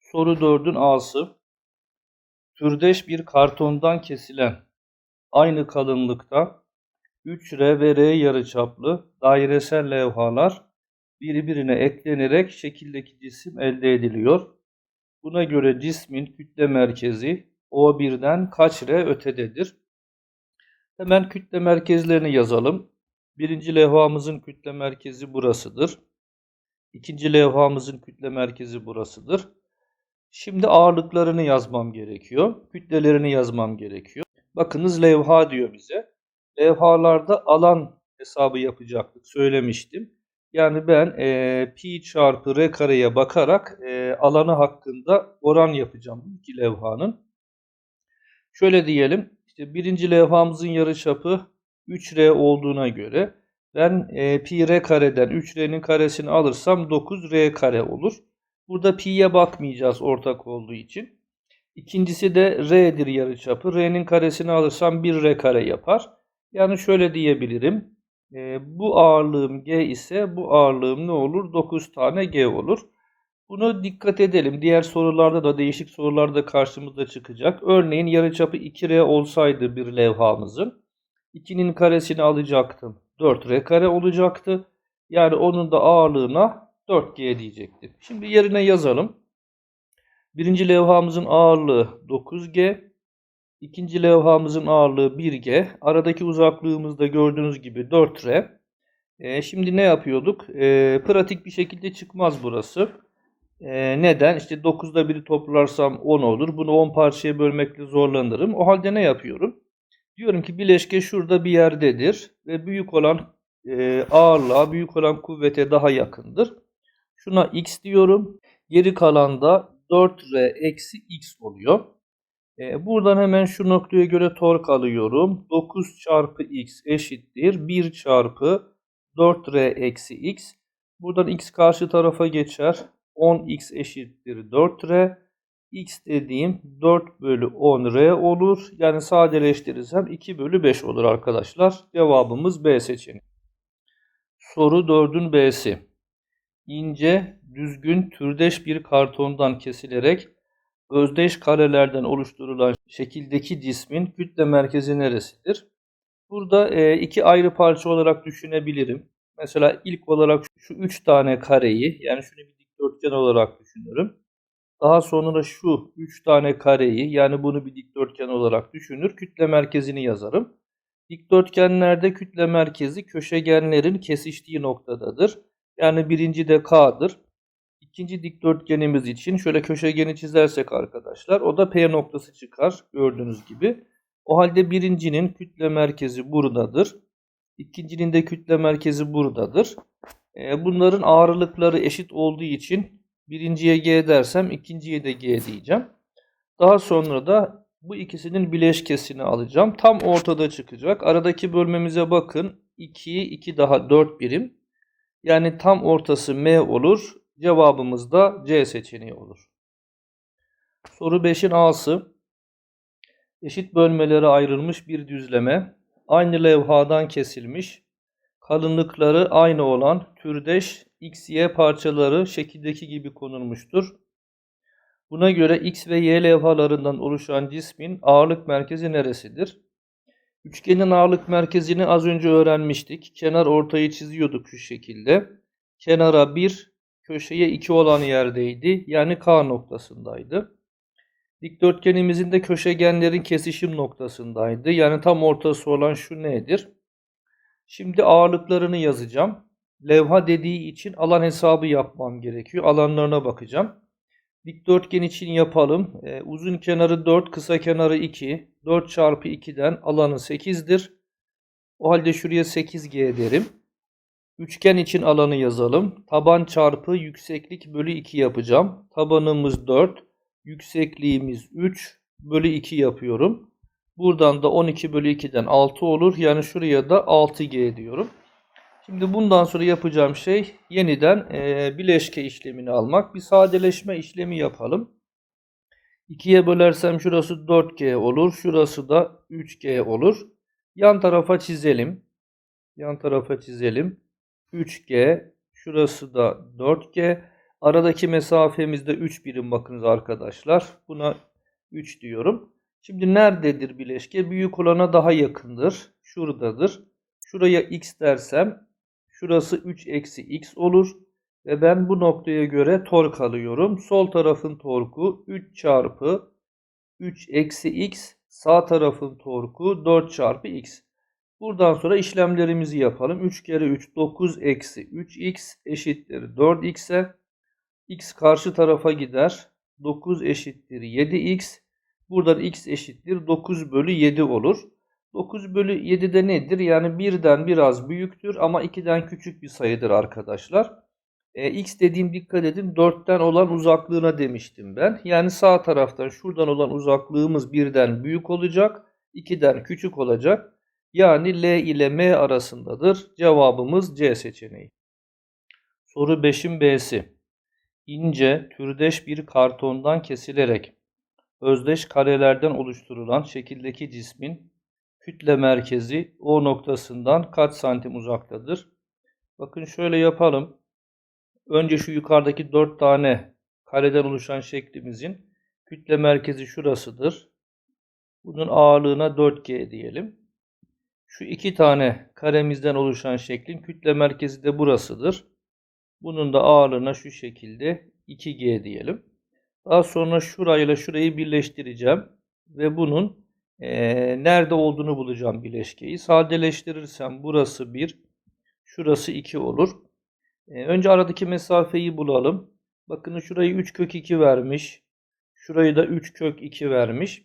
Soru 4'ün A'sı. Türdeş bir kartondan kesilen aynı kalınlıkta 3R ve R yarıçaplı dairesel levhalar birbirine eklenerek şekildeki cisim elde ediliyor. Buna göre cismin kütle merkezi O1'den kaç R ötededir? Hemen kütle merkezlerini yazalım. Birinci levhamızın kütle merkezi burasıdır. İkinci levhamızın kütle merkezi burasıdır. Şimdi ağırlıklarını yazmam gerekiyor. Kütlelerini yazmam gerekiyor. Bakınız levha diyor bize. Levhalarda alan hesabı yapacaktık. Söylemiştim. Yani ben e, pi çarpı r kareye bakarak e, alanı hakkında oran yapacağım bu iki levhanın. Şöyle diyelim. İşte birinci levhamızın yarıçapı 3r olduğuna göre ben e, pi r kareden 3r'nin karesini alırsam 9r kare olur. Burada pi'ye bakmayacağız ortak olduğu için. İkincisi de r'dir yarıçapı. R'nin karesini alırsam 1r kare yapar. Yani şöyle diyebilirim. E, bu ağırlığım g ise bu ağırlığım ne olur? 9 tane g olur. Bunu dikkat edelim. Diğer sorularda da değişik sorularda karşımıza çıkacak. Örneğin yarıçapı 2r olsaydı bir levhamızın 2'nin karesini alacaktım. 4r kare olacaktı. Yani onun da ağırlığına 4G diyecektim. Şimdi yerine yazalım. Birinci levhamızın ağırlığı 9G. İkinci levhamızın ağırlığı 1G. Aradaki uzaklığımız da gördüğünüz gibi 4R. E, şimdi ne yapıyorduk? E, pratik bir şekilde çıkmaz burası. E, neden? İşte 9'da 1'i toplarsam 10 olur. Bunu 10 parçaya bölmekle zorlanırım. O halde ne yapıyorum? Diyorum ki bileşke şurada bir yerdedir. Ve büyük olan e, ağırlığa, büyük olan kuvvete daha yakındır. Şuna x diyorum. Geri kalan da 4r eksi x oluyor. Ee, buradan hemen şu noktaya göre tork alıyorum. 9 çarpı x eşittir. 1 çarpı 4r eksi x. Buradan x karşı tarafa geçer. 10x eşittir 4r. X dediğim 4 bölü 10r olur. Yani sadeleştirirsem 2 bölü 5 olur arkadaşlar. Cevabımız B seçeneği. Soru 4'ün B'si ince, düzgün, türdeş bir kartondan kesilerek özdeş karelerden oluşturulan şekildeki cismin kütle merkezi neresidir? Burada e, iki ayrı parça olarak düşünebilirim. Mesela ilk olarak şu üç tane kareyi yani şunu bir dikdörtgen olarak düşünürüm. Daha sonra şu üç tane kareyi yani bunu bir dikdörtgen olarak düşünür. Kütle merkezini yazarım. Dikdörtgenlerde kütle merkezi köşegenlerin kesiştiği noktadadır. Yani birinci de K'dır. İkinci dikdörtgenimiz için şöyle köşegeni çizersek arkadaşlar o da P noktası çıkar gördüğünüz gibi. O halde birincinin kütle merkezi buradadır. İkincinin de kütle merkezi buradadır. E, bunların ağırlıkları eşit olduğu için birinciye G dersem ikinciye de G diyeceğim. Daha sonra da bu ikisinin bileşkesini alacağım. Tam ortada çıkacak. Aradaki bölmemize bakın. 2, 2 daha 4 birim. Yani tam ortası M olur. Cevabımız da C seçeneği olur. Soru 5'in A'sı. Eşit bölmelere ayrılmış bir düzleme. Aynı levhadan kesilmiş. Kalınlıkları aynı olan türdeş XY parçaları şekildeki gibi konulmuştur. Buna göre X ve Y levhalarından oluşan cismin ağırlık merkezi neresidir? Üçgenin ağırlık merkezini az önce öğrenmiştik. Kenar ortayı çiziyorduk şu şekilde. Kenara 1, köşeye 2 olan yerdeydi. Yani K noktasındaydı. Dikdörtgenimizin de köşegenlerin kesişim noktasındaydı. Yani tam ortası olan şu nedir? Şimdi ağırlıklarını yazacağım. Levha dediği için alan hesabı yapmam gerekiyor. Alanlarına bakacağım. Dikdörtgen için yapalım. Ee, uzun kenarı 4, kısa kenarı 2. 4 çarpı 2'den alanı 8'dir. O halde şuraya 8G derim. Üçgen için alanı yazalım. Taban çarpı yükseklik bölü 2 yapacağım. Tabanımız 4. Yüksekliğimiz 3 bölü 2 yapıyorum. Buradan da 12 bölü 2'den 6 olur. Yani şuraya da 6G diyorum. Şimdi bundan sonra yapacağım şey yeniden e, bileşke işlemini almak. Bir sadeleşme işlemi yapalım. 2'ye bölersem şurası 4G olur. Şurası da 3G olur. Yan tarafa çizelim. Yan tarafa çizelim. 3G. Şurası da 4G. Aradaki mesafemiz de 3 birim bakınız arkadaşlar. Buna 3 diyorum. Şimdi nerededir bileşke? Büyük olana daha yakındır. Şuradadır. Şuraya x dersem şurası 3 eksi x olur. Ve ben bu noktaya göre tork alıyorum. Sol tarafın torku 3 çarpı 3 eksi x. Sağ tarafın torku 4 çarpı x. Buradan sonra işlemlerimizi yapalım. 3 kere 3 9 eksi 3x eşittir 4x'e. x karşı tarafa gider. 9 eşittir 7x. Buradan x eşittir 9 bölü 7 olur. 9 bölü 7 de nedir? Yani 1'den biraz büyüktür ama 2'den küçük bir sayıdır arkadaşlar. E, x dediğim dikkat edin 4'ten olan uzaklığına demiştim ben. Yani sağ taraftan şuradan olan uzaklığımız 1'den büyük olacak. 2'den küçük olacak. Yani L ile M arasındadır. Cevabımız C seçeneği. Soru 5'in B'si. İnce, türdeş bir kartondan kesilerek özdeş karelerden oluşturulan şekildeki cismin kütle merkezi O noktasından kaç santim uzaktadır? Bakın şöyle yapalım. Önce şu yukarıdaki 4 tane kareden oluşan şeklimizin kütle merkezi şurasıdır. Bunun ağırlığına 4G diyelim. Şu iki tane karemizden oluşan şeklin kütle merkezi de burasıdır. Bunun da ağırlığına şu şekilde 2G diyelim. Daha sonra şurayla şurayı birleştireceğim. Ve bunun e, nerede olduğunu bulacağım bileşkeyi. Sadeleştirirsem burası 1, şurası 2 olur. E, önce aradaki mesafeyi bulalım. Bakın şurayı 3 kök 2 vermiş. Şurayı da 3 kök 2 vermiş.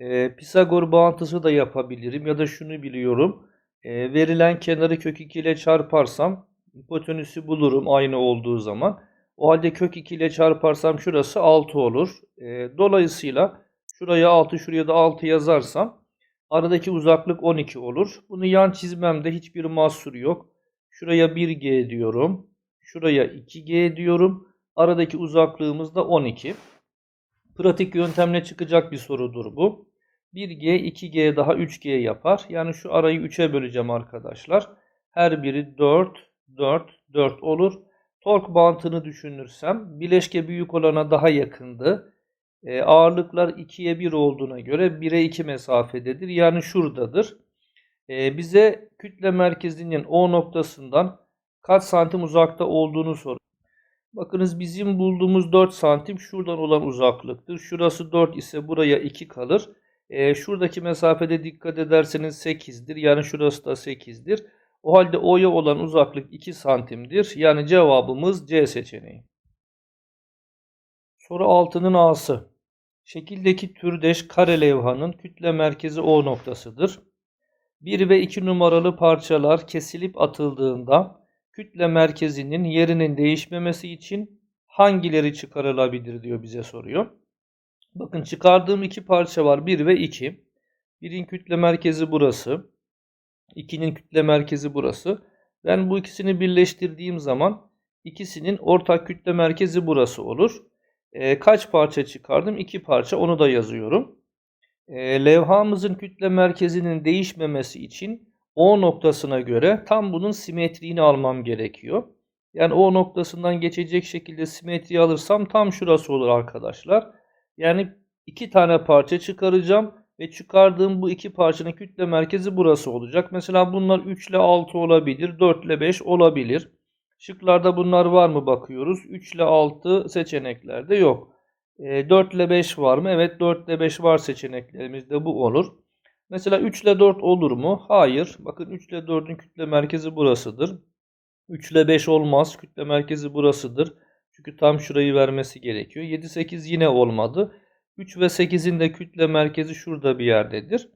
E, Pisagor bağıntısı da yapabilirim. Ya da şunu biliyorum. E, verilen kenarı kök 2 ile çarparsam hipotenüsü bulurum aynı olduğu zaman. O halde kök 2 ile çarparsam şurası 6 olur. E, dolayısıyla şuraya 6 şuraya da 6 yazarsam aradaki uzaklık 12 olur. Bunu yan çizmemde hiçbir mahsur yok. Şuraya 1G diyorum. Şuraya 2G diyorum. Aradaki uzaklığımız da 12. Pratik yöntemle çıkacak bir sorudur bu. 1G, 2G daha 3G yapar. Yani şu arayı 3'e böleceğim arkadaşlar. Her biri 4, 4, 4 olur. Tork bantını düşünürsem bileşke büyük olana daha yakındı. E, ağırlıklar 2'ye 1 olduğuna göre 1'e 2 mesafededir. Yani şuradadır. E, bize kütle merkezinin O noktasından kaç santim uzakta olduğunu soruyor. Bakınız bizim bulduğumuz 4 santim şuradan olan uzaklıktır. Şurası 4 ise buraya 2 kalır. E, şuradaki mesafede dikkat ederseniz 8'dir. Yani şurası da 8'dir. O halde O'ya olan uzaklık 2 santimdir. Yani cevabımız C seçeneği. Soru 6'nın A'sı. Şekildeki türdeş kare levhanın kütle merkezi O noktasıdır. 1 ve 2 numaralı parçalar kesilip atıldığında kütle merkezinin yerinin değişmemesi için hangileri çıkarılabilir diyor bize soruyor. Bakın çıkardığım iki parça var 1 ve 2. Birin kütle merkezi burası. 2'nin kütle merkezi burası. Ben bu ikisini birleştirdiğim zaman ikisinin ortak kütle merkezi burası olur. E, kaç parça çıkardım? 2 parça onu da yazıyorum. E, levhamızın kütle merkezinin değişmemesi için O noktasına göre tam bunun simetriğini almam gerekiyor. Yani O noktasından geçecek şekilde simetri alırsam tam şurası olur arkadaşlar. Yani iki tane parça çıkaracağım ve çıkardığım bu iki parçanın kütle merkezi burası olacak. Mesela bunlar 3 ile 6 olabilir, 4 ile 5 olabilir. Şıklarda bunlar var mı bakıyoruz. 3 ile 6 seçeneklerde yok. E, 4 ile 5 var mı? Evet 4 ile 5 var seçeneklerimizde bu olur. Mesela 3 ile 4 olur mu? Hayır. Bakın 3 ile 4'ün kütle merkezi burasıdır. 3 ile 5 olmaz. Kütle merkezi burasıdır. Çünkü tam şurayı vermesi gerekiyor. 7, 8 yine olmadı. 3 ve 8'in de kütle merkezi şurada bir yerdedir.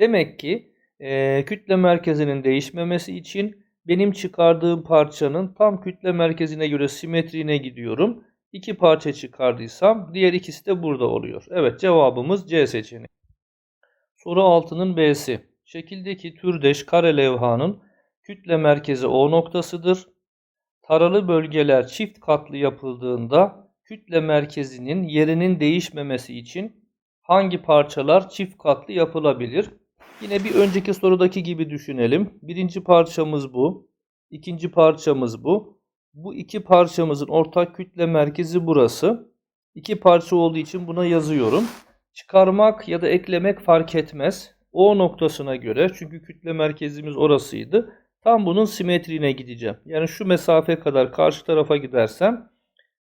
Demek ki e, kütle merkezinin değişmemesi için benim çıkardığım parçanın tam kütle merkezine göre simetriğine gidiyorum. İki parça çıkardıysam diğer ikisi de burada oluyor. Evet cevabımız C seçeneği. Soru 6'nın B'si. Şekildeki türdeş kare levhanın kütle merkezi O noktasıdır. Taralı bölgeler çift katlı yapıldığında kütle merkezinin yerinin değişmemesi için hangi parçalar çift katlı yapılabilir? Yine bir önceki sorudaki gibi düşünelim. Birinci parçamız bu. İkinci parçamız bu. Bu iki parçamızın ortak kütle merkezi burası. İki parça olduğu için buna yazıyorum. Çıkarmak ya da eklemek fark etmez. O noktasına göre çünkü kütle merkezimiz orasıydı. Tam bunun simetriğine gideceğim. Yani şu mesafe kadar karşı tarafa gidersem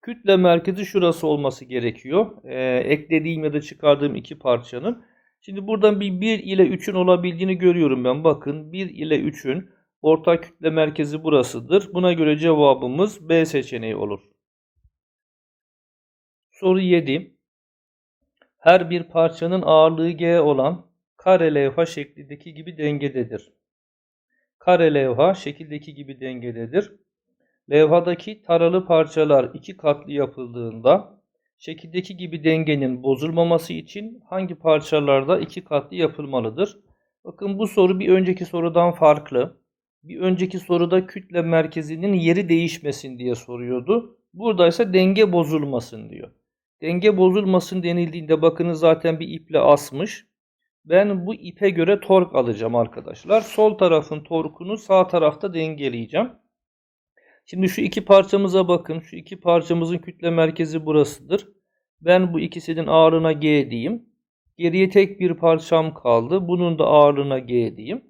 kütle merkezi şurası olması gerekiyor. Ee, eklediğim ya da çıkardığım iki parçanın. Şimdi buradan bir 1 ile 3'ün olabildiğini görüyorum ben. Bakın 1 ile 3'ün ortak kütle merkezi burasıdır. Buna göre cevabımız B seçeneği olur. Soru 7. Her bir parçanın ağırlığı G olan kare levha şeklindeki gibi dengededir. Kare levha şekildeki gibi dengededir. Levhadaki taralı parçalar iki katlı yapıldığında şekildeki gibi dengenin bozulmaması için hangi parçalarda iki katlı yapılmalıdır? Bakın bu soru bir önceki sorudan farklı. Bir önceki soruda kütle merkezinin yeri değişmesin diye soruyordu. Burada ise denge bozulmasın diyor. Denge bozulmasın denildiğinde bakınız zaten bir iple asmış. Ben bu ipe göre tork alacağım arkadaşlar. Sol tarafın torkunu sağ tarafta dengeleyeceğim. Şimdi şu iki parçamıza bakın. Şu iki parçamızın kütle merkezi burasıdır. Ben bu ikisinin ağırlığına G diyeyim. Geriye tek bir parçam kaldı. Bunun da ağırlığına G diyeyim.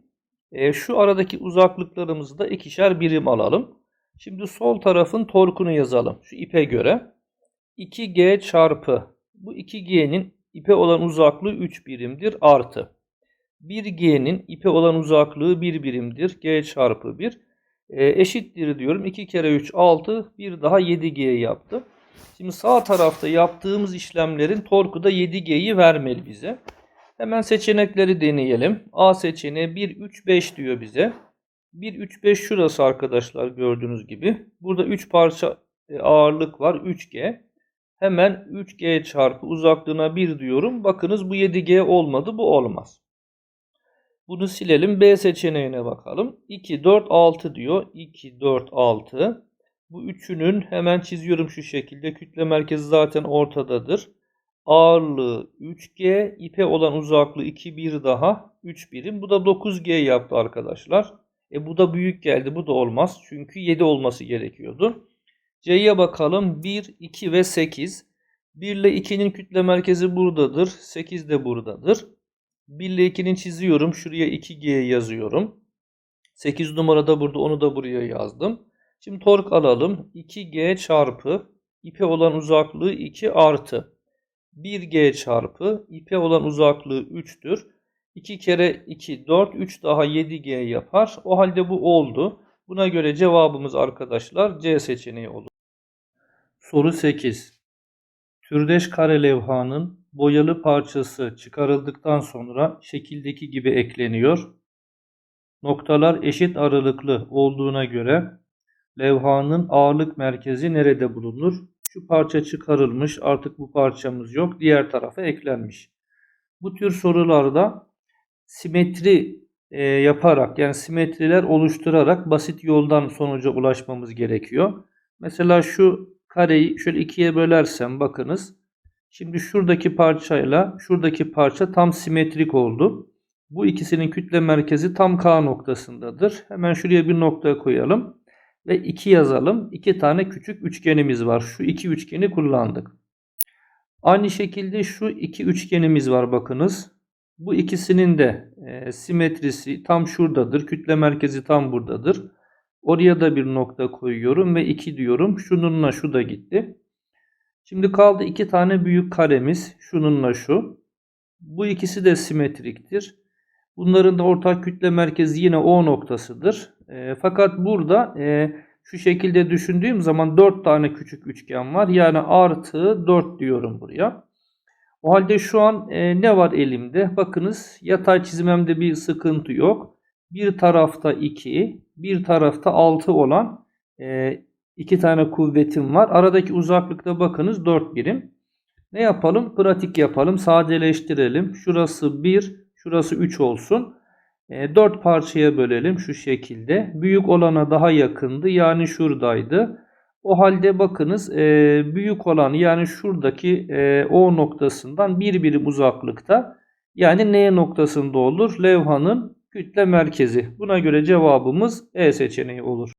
E, şu aradaki uzaklıklarımızı da ikişer birim alalım. Şimdi sol tarafın torkunu yazalım. Şu ipe göre. 2G çarpı bu 2G'nin ipe olan uzaklığı 3 birimdir artı. 1G'nin ipe olan uzaklığı 1 birimdir. G çarpı 1 e, eşittir diyorum. 2 kere 3 6 bir daha 7G yaptı. Şimdi sağ tarafta yaptığımız işlemlerin torku da 7G'yi vermeli bize. Hemen seçenekleri deneyelim. A seçeneği 1, 3, 5 diyor bize. 1, 3, 5 şurası arkadaşlar gördüğünüz gibi. Burada 3 parça e, ağırlık var 3G. Hemen 3G çarpı uzaklığına 1 diyorum. Bakınız bu 7G olmadı bu olmaz. Bunu silelim. B seçeneğine bakalım. 2, 4, 6 diyor. 2, 4, 6. Bu üçünün hemen çiziyorum şu şekilde. Kütle merkezi zaten ortadadır. Ağırlığı 3G. ipe olan uzaklığı 2, 1 daha 3 birim. Bu da 9G yaptı arkadaşlar. E bu da büyük geldi. Bu da olmaz. Çünkü 7 olması gerekiyordu. C'ye bakalım. 1, 2 ve 8. 1 ile 2'nin kütle merkezi buradadır. 8 de buradadır. 1 ile 2'nin çiziyorum. Şuraya 2G yazıyorum. 8 numarada burada onu da buraya yazdım. Şimdi tork alalım. 2G çarpı ipe olan uzaklığı 2 artı 1G çarpı ipe olan uzaklığı 3'tür. 2 kere 2 4 3 daha 7G yapar. O halde bu oldu. Buna göre cevabımız arkadaşlar C seçeneği olur. Soru 8. Türdeş kare levhanın boyalı parçası çıkarıldıktan sonra şekildeki gibi ekleniyor. Noktalar eşit aralıklı olduğuna göre levhanın ağırlık merkezi nerede bulunur? Şu parça çıkarılmış artık bu parçamız yok diğer tarafa eklenmiş. Bu tür sorularda simetri e, yaparak yani simetriler oluşturarak basit yoldan sonuca ulaşmamız gerekiyor. Mesela şu kareyi şöyle ikiye bölersem bakınız. Şimdi şuradaki parçayla şuradaki parça tam simetrik oldu. Bu ikisinin kütle merkezi tam K noktasındadır. Hemen şuraya bir nokta koyalım. Ve 2 yazalım. 2 tane küçük üçgenimiz var. Şu iki üçgeni kullandık. Aynı şekilde şu iki üçgenimiz var bakınız. Bu ikisinin de e, simetrisi tam şuradadır. Kütle merkezi tam buradadır. Oraya da bir nokta koyuyorum ve 2 diyorum. Şununla şu da gitti. Şimdi kaldı iki tane büyük karemiz. Şununla şu. Bu ikisi de simetriktir. Bunların da ortak kütle merkezi yine O noktasıdır. E, fakat burada e, şu şekilde düşündüğüm zaman 4 tane küçük üçgen var. Yani artı 4 diyorum buraya. O halde şu an e, ne var elimde? Bakınız yatay çizmemde bir sıkıntı yok. Bir tarafta 2, bir tarafta 6 olan e, iki tane kuvvetim var. Aradaki uzaklıkta bakınız 4 birim. Ne yapalım? Pratik yapalım. Sadeleştirelim. Şurası 1, şurası 3 olsun. E, 4 parçaya bölelim şu şekilde. Büyük olana daha yakındı. Yani şuradaydı. O halde bakınız e, büyük olan yani şuradaki e, O noktasından bir birim uzaklıkta yani N noktasında olur. Levhanın kütle merkezi. Buna göre cevabımız E seçeneği olur.